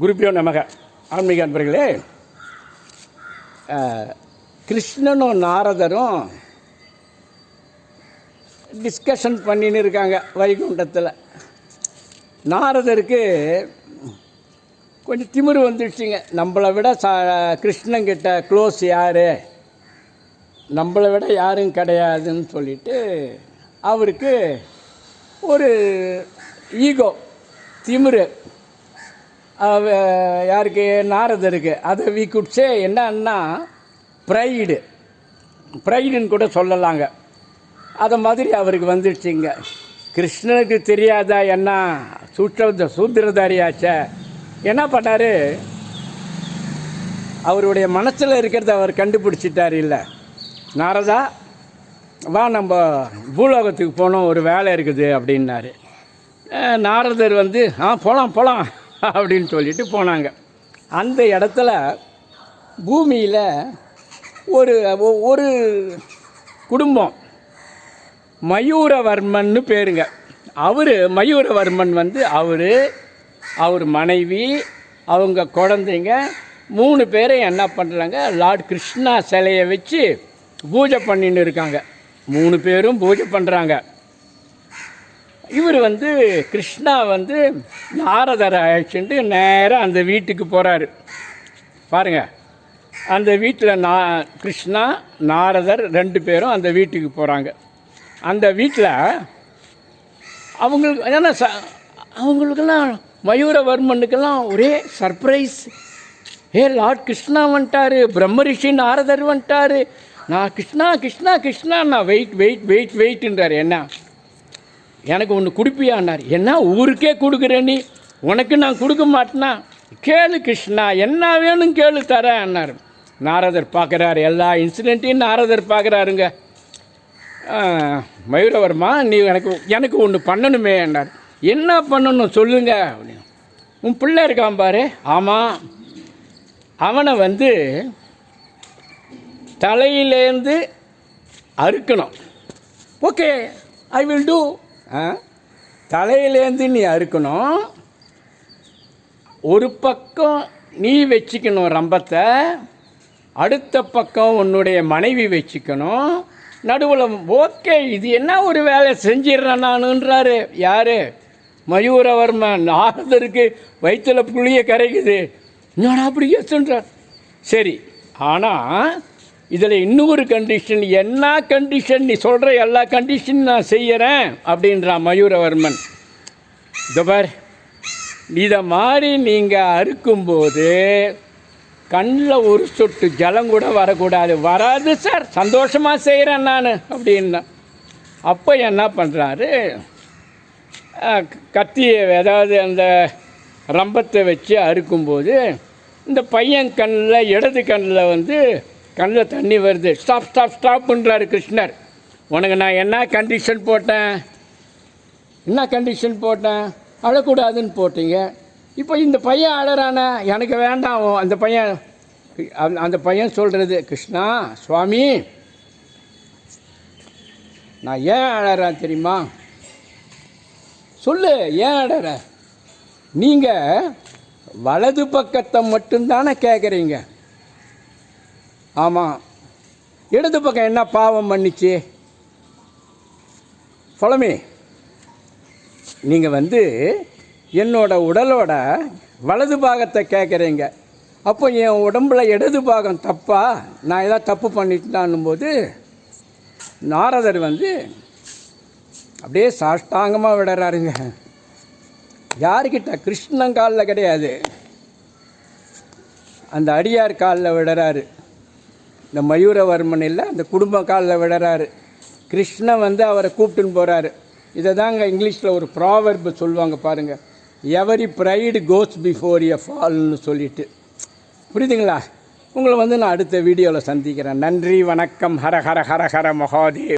குருப்பியோ நமக. ஆன்மீக அன்பர்களே கிருஷ்ணனும் நாரதரும் டிஸ்கஷன் பண்ணின்னு இருக்காங்க வைகுண்டத்தில். நாரதருக்கு கொஞ்சம் திமிரு வந்துடுச்சுங்க. நம்மளை விட சா கிருஷ்ணங்கிட்ட க்ளோஸ் யார்? நம்மளை விட யாரும் கிடையாதுன்னு சொல்லிட்டு அவருக்கு ஒரு ஈகோ திமிரு. யாருக்கு? நாரதருக்கு. அதை வி குட்ஸே என்னன்னா ப்ரைடு ப்ரைடுன்னு கூட சொல்லலாங்க. அதை மாதிரி அவருக்கு வந்துடுச்சிங்க கிருஷ்ணனுக்கு தெரியாதா என்ன? சூற்ற சூத்திரதாரியாச்ச. என்ன பண்ணார்? அவருடைய மனசில் இருக்கிறத அவர் கண்டுபிடிச்சிட்டார் இல்லை. நாரதா வா நம்ம பூலோகத்துக்கு போனோம் ஒரு வேலை இருக்குது அப்படின்னாரு. நாரதர் வந்து ஆ போகலாம் போகலாம் அப்படின்னு சொல்லிட்டு போனாங்க. அந்த இடத்துல பூமியில் ஒரு ஒரு குடும்பம். மயூரவர்மன்னு பேருங்க. அவர் மயூரவர்மன் வந்து அவர் அவர் மனைவி அவங்க குழந்தைங்க மூணு பேரும் என்ன பண்ணுறாங்க லார்ட் கிருஷ்ணா சிலையை வச்சு பூஜை பண்ணின்னு இருக்காங்க. மூணு பேரும் பூஜை பண்ணுறாங்க இவர் வந்து கிருஷ்ணா வந்து நாரதரை அழைச்சிட்டு நேராக அந்த வீட்டுக்கு போகிறாரு பாருங்கள் அந்த வீட்டில் நா கிருஷ்ணா நாரதர் ரெண்டு பேரும் அந்த வீட்டுக்கு போகிறாங்க அந்த வீட்டில் அவங்களுக்கு ஏன்னா ச அவங்களுக்கெல்லாம் மயூரவர்மனுக்கெல்லாம் ஒரே சர்ப்ரைஸ் ஏ லார்ட் கிருஷ்ணா வந்துட்டார் பிரம்மரிஷி நாரதர் வந்துட்டாரு. நான் கிருஷ்ணா கிருஷ்ணா கிருஷ்ணா நான் வெயிட் வெயிட் வெயிட் வெயிட்ன்றார் என்ன? எனக்கு ஒன்று கொடுப்பியான்னார் என்ன ஊருக்கே கொடுக்குற நீ? உனக்கு நான் கொடுக்க மாட்டேனா? கேளு கிருஷ்ணா என்ன வேணும் கேளு தரேன்னார் நாரதர் பார்க்குறாரு எல்லா இன்சிடெண்ட்டையும் நாரதர் பார்க்குறாருங்க. மயூரவர்மா நீ எனக்கு எனக்கு ஒன்று பண்ணணுமே என்னார் என்ன பண்ணணும் சொல்லுங்க அப்படின்னு. உன் பிள்ளை இருக்கான் பாரு. ஆமாம் அவனை வந்து தலையிலேருந்து அறுக்கணும். ஓகே ஐ வில் டூ தலையிலேருந்து நீ அறுக்கணும். ஒரு பக்கம் நீ வச்சுக்கணும் ரம்பத்தை அடுத்த பக்கம் உன்னுடைய மனைவி வச்சுக்கணும். நடுவில் ஓகே இது என்ன ஒரு வேலை செஞ்சிடுறேன் நானுன்றாரு. யார்? மயூரவர்மன் நாரதருக்கு வயிற்றில் புளிய கரைக்குது. என்னடா அப்படி எத்துன்றார் சரி ஆனால் இதில் இன்னொரு கண்டிஷன் என்ன கண்டிஷன் நீ சொல்கிற எல்லா கண்டிஷன் நான் செய்கிறேன் அப்படின்றான் மயூரவர்மன். துபர் இதை மாதிரி நீங்கள் அறுக்கும்போது கண்ணில் ஒரு சொட்டு ஜலம் கூட வரக்கூடாது. வராது சார் சந்தோஷமாக செய்கிறேன் நான் அப்படின்னா. அப்போ என்ன பண்ணுறாரு கத்தியை ஏதாவது அந்த ரம்பத்தை வச்சு அறுக்கும்போது இந்த பையன் கண்ணில் இடது கண்ணில் வந்து கண்ணில் தண்ணி வருது. ஸ்டாப் ஸ்டாப் ஸ்டாப்புன்றாரு கிருஷ்ணர். உனக்கு நான் என்ன கண்டிஷன் போட்டேன்? என்ன கண்டிஷன் போட்டேன்? அழக்கூடாதுன்னு போட்டீங்க. இப்போ இந்த பையன் அழறானே? எனக்கு வேண்டாம். அந்த பையன் அந்த- அந்த பையன் சொல்கிறது கிருஷ்ணா சுவாமி நான் ஏன் அழறான் தெரியுமா? சொல்லு ஏன் அழற? நீங்கள் வலது பக்கத்தை மட்டும்தானே கேட்குறீங்க ஆமாம் இடது பக்கம் என்ன பாவம் பண்ணிச்சு? follow நீங்கள் வந்து என்னோட உடலோட வலது பாகத்தை கேட்குறீங்க அப்போ என் உடம்பில் இடது பாகம் தப்பா? நான் ஏதாவது தப்பு பண்ணிட்டேன்னும் போது நாரதர் வந்து அப்படியே சாஷ்டாங்கமாக விடுறாருங்க. யாருக்கிட்ட கிருஷ்ணன் காலில் கிடையாது. அந்த அடியார் காலில் விடுறாரு. இந்த மயூரவர்மன் இல்லை அந்த குடும்ப காலில் விடுறாரு கிருஷ்ணன் வந்து அவரை கூப்பிட்டுன்னு போகிறாரு இதை தாங்க இங்கிலீஷில் ஒரு ப்ராவர்பு சொல்லுவாங்க பாருங்கள் every pride goes before a ஃபால்னு சொல்லிட்டு. புரியுதுங்களா? உங்களை வந்து நான் அடுத்த வீடியோவில் சந்திக்கிறேன். நன்றி வணக்கம். ஹர ஹர ஹர ஹர மகாதேவ்.